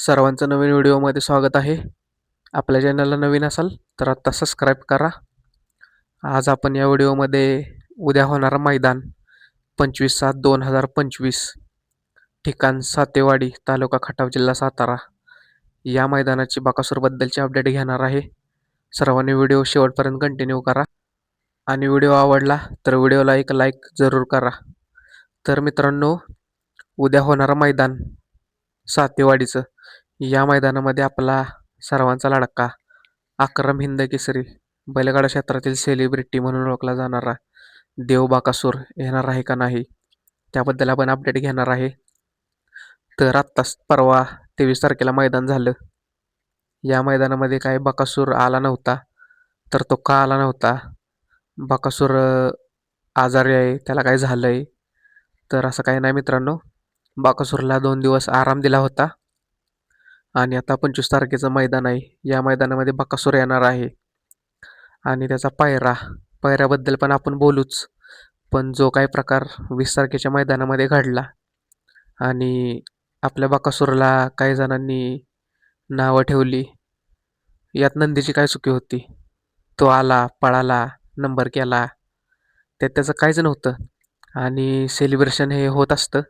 सर्वांचं नवीन व्हिडिओमध्ये स्वागत आहे. आपल्या चॅनलला नवीन असाल तर आत्ता सबस्क्राईब करा. आज आपण या व्हिडिओमध्ये उद्या होणारं मैदान पंचवीस सात दोन हजार पंचवीस ठिकाण सातेवाडी तालुका खटाव जिल्हा सातारा. या मैदानाची बाकासूरबद्दलची अपडेट घेणार आहे. सर्वांनी व्हिडिओ शेवटपर्यंत कंटिन्यू करा. आणि व्हिडिओ आवडला तर व्हिडिओला एक लाईक जरूर करा. तर मित्रांनो उद्या होणारं मैदान सातेवाडीचं. या मैदानामध्ये आपला सर्वांचा लाडका अक्रम हिंद केसरी बैलगाडा क्षेत्रातील सेलिब्रिटी म्हणून ओळखला जाणारा देव बाकासूर येणार आहे का नाही? त्याबद्दल आपण अपडेट घेणार आहे. तर आत्ताच परवा तेवीस तारखेला मैदान झालं. या मैदानामध्ये काय बकासूर आला नव्हता तर तो का आला नव्हता? बकासूर आजारी आहे त्याला काय झालं आहे तर असं काही नाही मित्रांनो. बाकासूरला दोन दिवस आराम दिला होता. आणि आता पंचवीस तारखेचं मैदान आहे. या मैदानामध्ये बाकासूर येणार आहे. आणि त्याचा पायरा पायऱ्याबद्दल पण आपण बोलूच. पण जो काही प्रकार वीस तारखेच्या मैदानामध्ये घडला आणि आपल्या बाकासूरला काही जणांनी नावं ठेवली यात नंदीची काय चुकी होती? तो आला पळाला नंबर केला त्यात त्याचं काहीच नव्हतं. आणि सेलिब्रेशन हे होत असतं.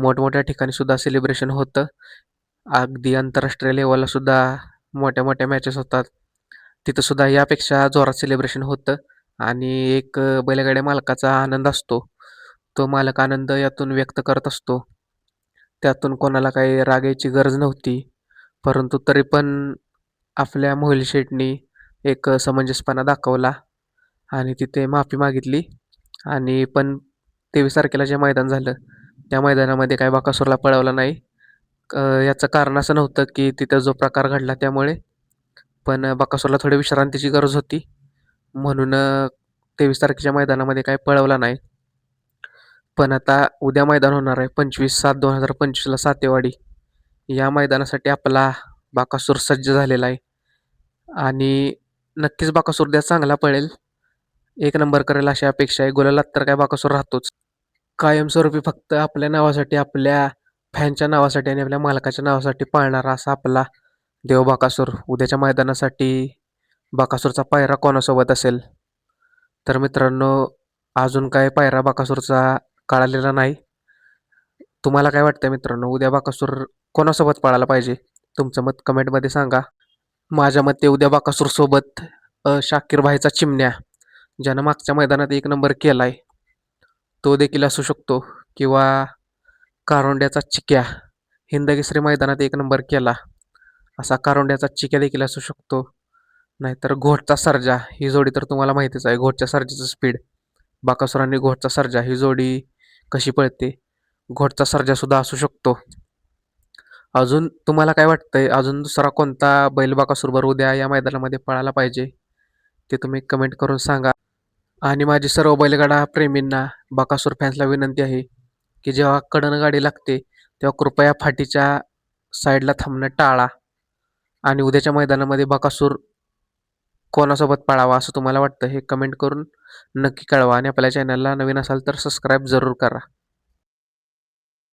मोठमोठ्या ठिकाणी सुद्धा सेलिब्रेशन होतं. अगदी आंतरराष्ट्रीय लेवलला सुद्धा मोठ्या मोठ्या मॅचेस होतात. तिथं सुद्धा यापेक्षा जोरात सेलिब्रेशन होतं. आणि एक बैलगाड्या मालकाचा आनंद असतो. तो मालक आनंद यातून व्यक्त करत असतो. त्यातून कोणाला काही राग यायची गरज नव्हती. परंतु तरी पण आपल्या मोहिल शेटनी एक समंजसपणा दाखवला. आणि तिथे माफी मागितली. आणि पण तेवीस तारखेला जे मैदान झालं त्या मैदानामध्ये काय बाकासूरला पळवला नाही. याचं कारण असं नव्हतं की तिथं जो प्रकार घडला त्यामुळे पण बाकासूरला थोडी विश्रांतीची गरज होती. म्हणून तेवीस तारखेच्या मैदानामध्ये काय पळवला नाही. पण आता उद्या मैदान होणार आहे पंचवीस सात दोन हजार पंचवीसला सातेवाडी. या मैदानासाठी आपला बाकासूर सज्ज झालेला आहे. आणि नक्कीच बाकासूर द्या चांगला पळेल. एक नंबर करेल अशी अपेक्षा आहे. गुलालात तर काय बाकासूर राहतोच. कायमस्वरूपी फक्त आपल्या नावासाठी आपल्या फॅनच्या नावासाठी आणि आपल्या मालकाच्या नावासाठी पाळणारा असा आपला देव बाकासूर. उद्याच्या मैदानासाठी बाकासूरचा पायरा कोणासोबत असेल? तर मित्रांनो अजून काय पायरा बाकासूरचा कळालेला नाही. तुम्हाला काय वाटतं मित्रांनो? उद्या बाकासूर कोणासोबत पळायला पाहिजे? तुमचं मत कमेंटमध्ये सांगा. माझ्या मते उद्या बाकासूरसोबत शाकीर भाईचा चिमण्या ज्यानं मागच्या मैदानात एक नंबर केला आहे तो देखील असू शकतो. किंवा कारोंड्याचा चिक्या. हिंदकेसरी मैदानात एक नंबर केला. असा कारोंड्याचा चिक्या देखील असू शकतो. नाहीतर घोटचा सर्जा. ही जोडी तर तुम्हाला माहितीच आहे. घोटच्या सर्जाचं स्पीड बाकासूर आणि घोटचा सर्जा. ही जोडी कशी पळते? घोटचा सर्जासुद्धा असू शकतो. अजून तुम्हाला काय वाटतंय? अजून दुसरा कोणता बैल बाकासूर उद्या या मैदानामध्ये पळायला पाहिजे? ते तुम्ही कमेंट करून सांगा. आणि माझी सर्व बैलगाडा प्रेमींना बकासूर फॅन्सला विनंती आहे की जेव्हा कडन गाडी लागते तेव्हा कृपया फाटीच्या साईडला थांबणं टाळा. आणि उद्याच्या मैदानामध्ये बकासूर कोणासोबत पळावा असं तुम्हाला वाटतं हे कमेंट करून नक्की कळवा. आणि आपल्या चॅनलला नवीन असाल तर सबस्क्राईब जरूर करा.